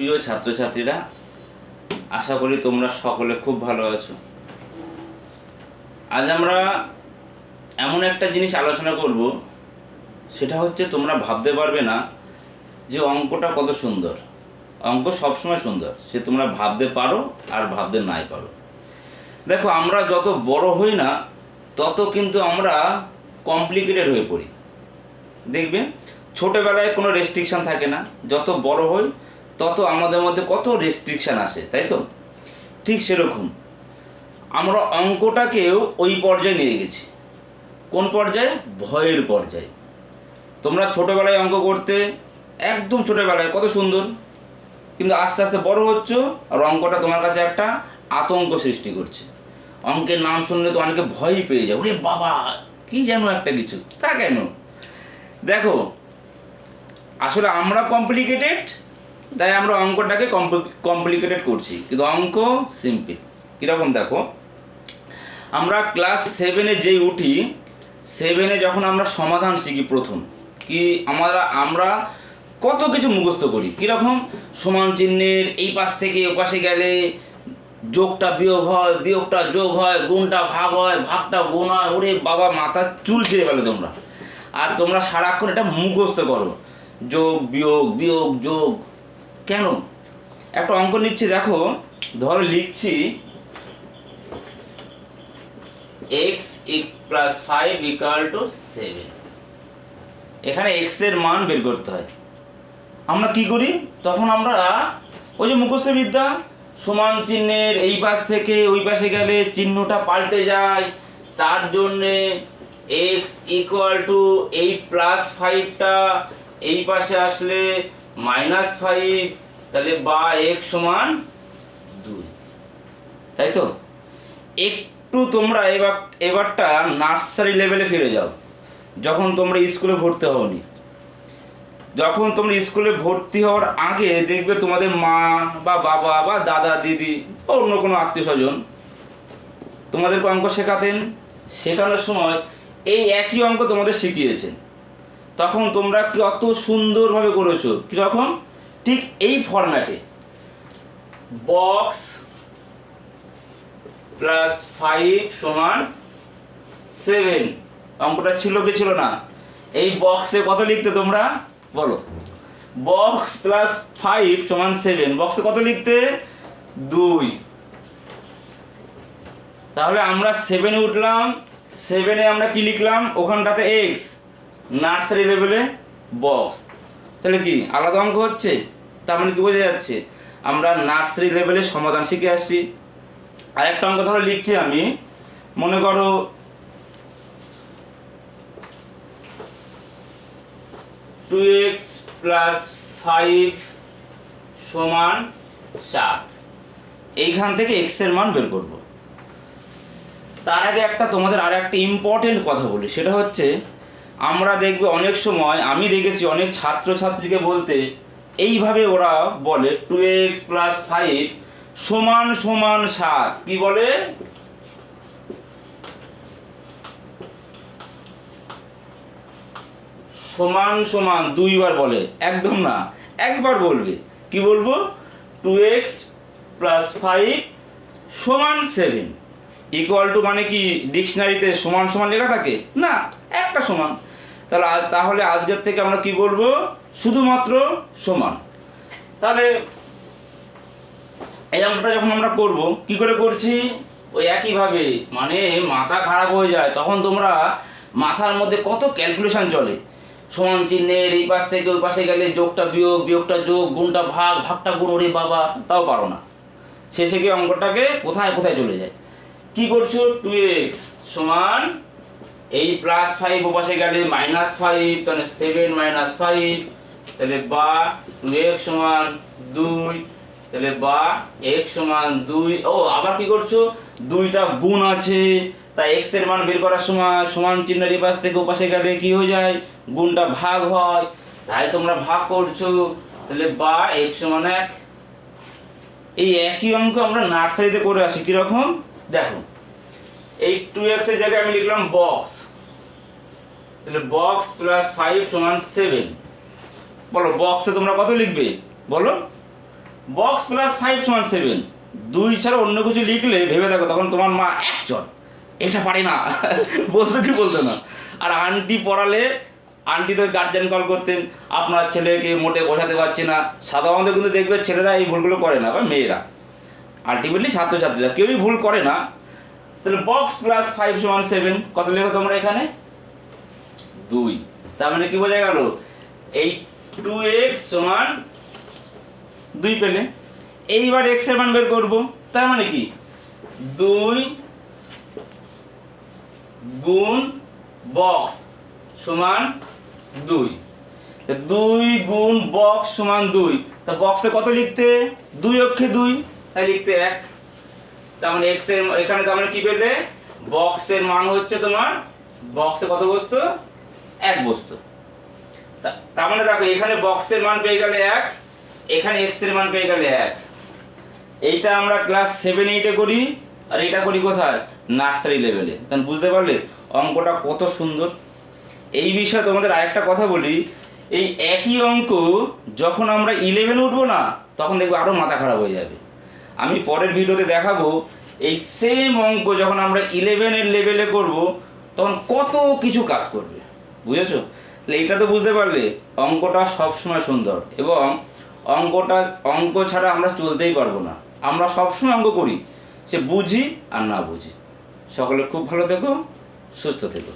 প্রিয় ছাত্রছাত্রীরা, আশা করি তোমরা সকলে খুব ভালো আছো। আজ আমরা এমন একটা জিনিস আলোচনা করব, সেটা হচ্ছে তোমরা ভাবতে পারবে না যে অঙ্কটা কত সুন্দর। অঙ্ক সবসময় সুন্দর, সে তোমরা ভাবতে পারো আর ভাবতে নাই পারো। দেখো, আমরা যত বড় হই না, তত কিন্তু আমরা কমপ্লিকেটেড হয়ে পড়ি। দেখবে? ছোটোবেলায় কোনো রেস্ট্রিকশান থাকে না। যত বড় হই তত আমাদের মধ্যে কত রেস্ট্রিকশান আসে, তাই তো? ঠিক সেরকম। আমরা অঙ্কটাকেও ওই পর্যায়ে নিয়ে গেছি। কোন পর্যায়ে? ভয়ের পর্যায়ে। তোমরা ছোটোবেলায় অঙ্ক করতে, একদম ছোটোবেলায়, কত সুন্দর। কিন্তু আস্তে আস্তে বড় হচ্ছ আর অঙ্কটা তোমার কাছে একটা আতঙ্ক সৃষ্টি করছে। অঙ্কের নাম শুনলে তো অনেকে ভয়ই পেয়ে যায়, ওরে বাবা, কি যেন একটা কিছু, তা কেন? দেখো, আসলে আমরা কমপ্লিকেটেড তাই আমরা অঙ্কটাকে কমপ্লিকেটেড করছি। কিন্তু অঙ্ক সিম্পল কীরকম দেখো? আমরা ক্লাস সেভেনে যেই উঠি সেভেনে যখন আমরা সমাধান শিখি প্রথম, কি আমরা আমরা কত কিছু মুখস্থ করি? কীরকম? সমান চিহ্নের এই পাশ থেকে ও পাশে গেলে যোগটা বিয়োগ হয়, বিয়োগটা যোগ হয়, গুণটা ভাগ হয়, ভাগটা গুণ হয়। ওরে বাবা, মাথা চুল ছেড়ে ফেলে তোমরা। আর তোমরা সারাক্ষণ এটা মুখস্থ করো। যোগ, বিয়োগ বিয়োগ, যোগ। কেন? একটা অঙ্ক নিচ্ছি, দেখো। ধরো লিখছি x plus five equal two seven এখানে এক্সের মান বের করতে হয়। আমরা কি করি? তখন আমরা ওই যে মুখস্থ বিদ্যা, সমান চিহ্নের এই পাশ থেকে ওই পাশে গেলে চিহ্নটা পাল্টে যায়। তার জন্যে এক্স ইকুয়াল টু এই প্লাস ফাইভটা এই পাশে আসলে মাইনাস ফাইভ, তাহলে বা এক্স সমান দুই। তাই তো? একটু তোমরা এবার, এবারটা নার্সারি লেভেলে ফিরে যাও, যখন তোমরা স্কুলে ভর্তি হওনি। যখন তোমরা স্কুলে ভর্তি হওয়ার আগে দেখবে তোমাদের মা বা বাবা বা দাদা, দিদি বা অন্য কোনো আত্মীয় স্বজন তোমাদেরকে অঙ্ক শেখাতেন। শেখানোর সময় এই একই অঙ্ক তোমাদের শিখিয়েছেন তখন তোমরা কি অত সুন্দরভাবে করেছ? কীরকম ঠিক এই ফরম্যাটে বক্স প্লাস ফাইভ সমান সেভেন অঙ্কটা ছিল কি ছিল না? এই বক্সে কত লিখতে তোমরা? বলো। বক্স প্লাস ফাইভ সমান সেভেন বক্সে কত লিখতে? দুই। তাহলে আমরা সেভেনে উঠলাম। সেভেনে আমরা কি লিখলাম? ওখানটাতে এক্স নার্সারি লেভেলে বক্স তাহলে কি? আলাদা অঙ্ক হচ্ছে? তার মানে কি বোঝা যাচ্ছে? আমরা নার্সারি লেভেলে সমাধান শিখে আসছি। আরেকটা অঙ্ক ধরো লিখছি আমি। মনে করো টু এক্স প্লাস ফাইভ সমান সাত। এইখান থেকে এক্সের মান বের করব। তার আগে একটা তোমাদের আর একটা ইম্পর্টেন্ট কথা বলি। সেটা হচ্ছে আমরা দেখবে অনেক সময়, আমি দেখেছি অনেক ছাত্রছাত্রীকে বলতে, এইভাবে ওরা বলে টু এক্স প্লাস ফাইভ সমান সমান সাত। কি বলে? সমান সমান দুইবার বলে। একদম না। একবার বলবে। কি বলব? টু এক্স প্লাস ফাইভ সমান সেভেন ইকুয়াল টু মানে কি ডিকশনারিতে সমান সমান লেখা থাকে? না, একটা সমান। তাহলে তাহলে আজকের থেকে আমরা কি বলব? শুধুমাত্র সমান। তাহলে এই অঙ্কটা যখন আমরা করব, কি করে করছি? ওই একইভাবে মানে মাথা খারাপ হয়ে যায়, তখন তোমরা মাথার মধ্যে কত ক্যালকুলেশন চলে। সমান চিহ্নের এই পাশ থেকে ওই পাশে গেলে যোগটা বিয়োগ, বিয়োগটা যোগ, গুণটা ভাগ, ভাগটা গুণ, ওরে বাবা, তাও পারো না। শেষে গিয়ে অঙ্কটাকে কোথায় কোথায় চলে যায়? কি করছ? টু এক্স সমান এই প্লাস ফাইভ ও পাশে গেলে মাইনাস ফাইভ তাহলে সেভেন মাইনাস ফাইভ তাহলে বা টু এক্স সমান দুই, তাহলে বা এক্স সমান দুই, ও আবার কি করছ? দুইটা গুণ আছে। তাই এক্সের মান বের করার সময় সমান চিহ্নের এই পাশ থেকে ও পাশে গেলে কি হয়ে যায়? গুণটা ভাগ হয়। তাই তোমরা ভাগ করছ। তাহলে বা এক্স সমান এক। এই একই অঙ্ক আমরা নার্সারিতে করে আসি। কীরকম? দেখো এই টু এক্সের জায়গায় আমি লিখলাম বক্স তাহলে বক্স প্লাস ফাইভ সমান সেভেন বলো বক্সে তোমরা কত লিখবে? বলো। বক্স প্লাস ফাইভ সমান সেভেন দুই ছাড়া অন্য কিছু লিখলে, ভেবে দেখো, তখন তোমার মা একজন। এটা পারে না। বলতো কি বলতো না। আর আন্টি পড়ালে আন্টি তো গার্জেন কল করতেন। আপনার ছেলেকে মোটে বোঝাতে পারছে না। সাধারণত কিন্তু দেখবে ছেলেরা এই ভুলগুলো করে না, বা মেয়েরা। আলটিমেটলি ছাত্রছাত্রীরা। কেউই ভুল করে না। তাহলে বক্স প্লাস ফাইভ সমান সেভেন কত লেখো তোমরা এখানে? দুই। তার মানে কি বোঝা গেল? এই টু এক্স সমান দুই পেলে। এইবার এক্সের মান বের করব। তার মানে কি? দুই গুণ বক্স সমান দুই। দুই গুণ বক্স সমান দুই। তা বক্সে কত লিখতে? দুই অক্ষে দুই। তাই লিখতে এক। তার মানে এক্সের, এখানে তার মানে কি পেলে বক্সের মান হচ্ছে তোমার বক্সে কত বস্তু? এক বস্তু। তার মানে দেখো, এখানে বক্সের মান পেয়ে গেলে এক, এখানে এক্সের মান পেয়ে গেলে এক। এইটা আমরা ক্লাস সেভেন এইটে করি, আর এটা করি কোথায়? নার্সারি লেভেলে তখন বুঝতে পারলে অঙ্কটা কত সুন্দর। এই বিষয়ে তোমাদের আরেকটা কথা বলি, এই একই অঙ্ক যখন আমরা ইলেভেনে উঠবো না, তখন দেখব আরও মাথা খারাপ হয়ে যাবে। আমি পরের ভিডিওতে দেখাবো এই সেম অঙ্ক যখন আমরা ইলেভেনের লেভেলে করব, তখন কত কিছু কাজ করবে। বুঝেছ? তাহলে এইটা তো বুঝতে পারলে, অঙ্কটা সবসময় সুন্দর এবং অঙ্কটা, অঙ্ক ছাড়া আমরা চলতেই পারব না। আমরা সবসময় অঙ্ক করি, সে বুঝি আর না বুঝি। সকলে খুব ভালো থেকো, সুস্থ থেকো।